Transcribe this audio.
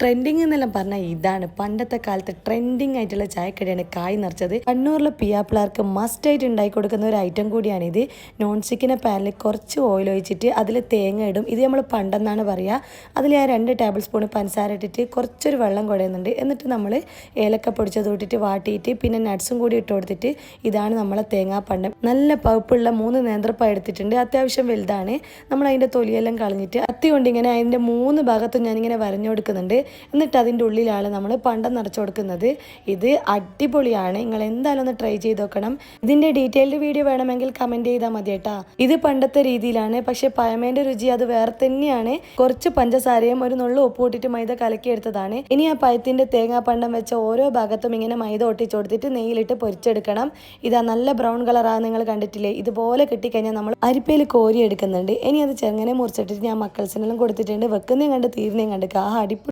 Trending എന്നെല്ലാം പറഞ്ഞാൽ ഇതാണ്. പണ്ടത്തെ കാലത്ത് ട്രെൻഡിങ് ആയിട്ടുള്ള ചായക്കടയാണ് കായ് നിറച്ചത്. കണ്ണൂരിലെ പിയാപ്പിളാർക്ക് മസ്റ്റ് ആയിട്ട് ഉണ്ടാക്കി കൊടുക്കുന്ന ഒരു ഐറ്റം കൂടിയാണിത്. നോൺ സ്റ്റിക്കിന്റെ പാനിൽ കുറച്ച് ഓയിൽ ഒഴിച്ചിട്ട് അതിൽ തേങ്ങ ഇടും. ഇത് നമ്മൾ പണ്ടെന്നാണ് പറയുക അതിൽ ഞാൻ രണ്ട് ടേബിൾ സ്പൂൺ പഞ്ചസാര ഇട്ടിട്ട് കുറച്ചൊരു വെള്ളം കുടയുന്നുണ്ട് എന്നിട്ട് നമ്മൾ ഏലക്ക പൊടിച്ചത് ഇട്ടിട്ട് വാട്ടിയിട്ട് പിന്നെ നട്ട്സും കൂടി ഇട്ട് കൊടുത്തിട്ട് ഇതാണ് നമ്മളെ തേങ്ങാപ്പണ്ടം. നല്ല പഴുപ്പുള്ള മൂന്ന് നേന്ത്രപ്പ എടുത്തിട്ടുണ്ട്. അത്യാവശ്യം വലുതാണ്. നമ്മൾ അതിന്റെ തൊലിയെല്ലാം കളഞ്ഞിട്ട് അത്തി കൊണ്ട് ഇങ്ങനെ അതിന്റെ മൂന്ന് ഭാഗത്തും ഞാനിങ്ങനെ വരഞ്ഞു കൊടുക്കുന്നുണ്ട്. എന്നിട്ട് അതിന്റെ ഉള്ളിലാണ് നമ്മൾ പണ്ടം നിറച്ചു കൊടുക്കുന്നത്. ഇത് അടിപൊളിയാണ്. നിങ്ങൾ എന്തായാലും ഒന്ന് ട്രൈ ചെയ്ത് നോക്കണം. ഇതിന്റെ ഡീറ്റെയിൽഡ് വീഡിയോ വേണമെങ്കിൽ കമന്റ് ചെയ്താൽ മതി കേട്ടാ. ഇത് പണ്ടത്തെ രീതിയിലാണ്. പക്ഷേ പഴമേന്റെ രുചി അത് വേറെ തന്നെയാണ്. കുറച്ച് പഞ്ചസാരയും ഒരു നുള്ളു ഉപ്പ് ഇട്ടിട്ട് മൈദ കലക്കിയെടുത്തതാണ് ഇനി ആ പഴത്തിന്റെ തേങ്ങാപ്പണ്ടം വെച്ച ഓരോ ഭാഗത്തും ഇങ്ങനെ മൈദ ഒട്ടിച്ചു കൊടുത്തിട്ട് നെയ്യിലിട്ട് പൊരിച്ചെടുക്കണം. ഇതാ നല്ല ബ്രൗൺ കളറാണ് നിങ്ങൾ കണ്ടിട്ടില്ലേ? ഇതുപോലെ കിട്ടിക്കഴിഞ്ഞാൽ നമ്മൾ അരിപ്പയിൽ കോരി എടുക്കുന്നുണ്ട് ഇനി അത് ചെങ്ങനെ മുറിച്ചിട്ടിട്ട് ഞാൻ മക്കൾസിനെല്ലാം കൊടുത്തിട്ടുണ്ട്. വെക്കുന്നതും കണ്ട് തീരുന്നതും കണ്ട്. ആ അടിപൊളി.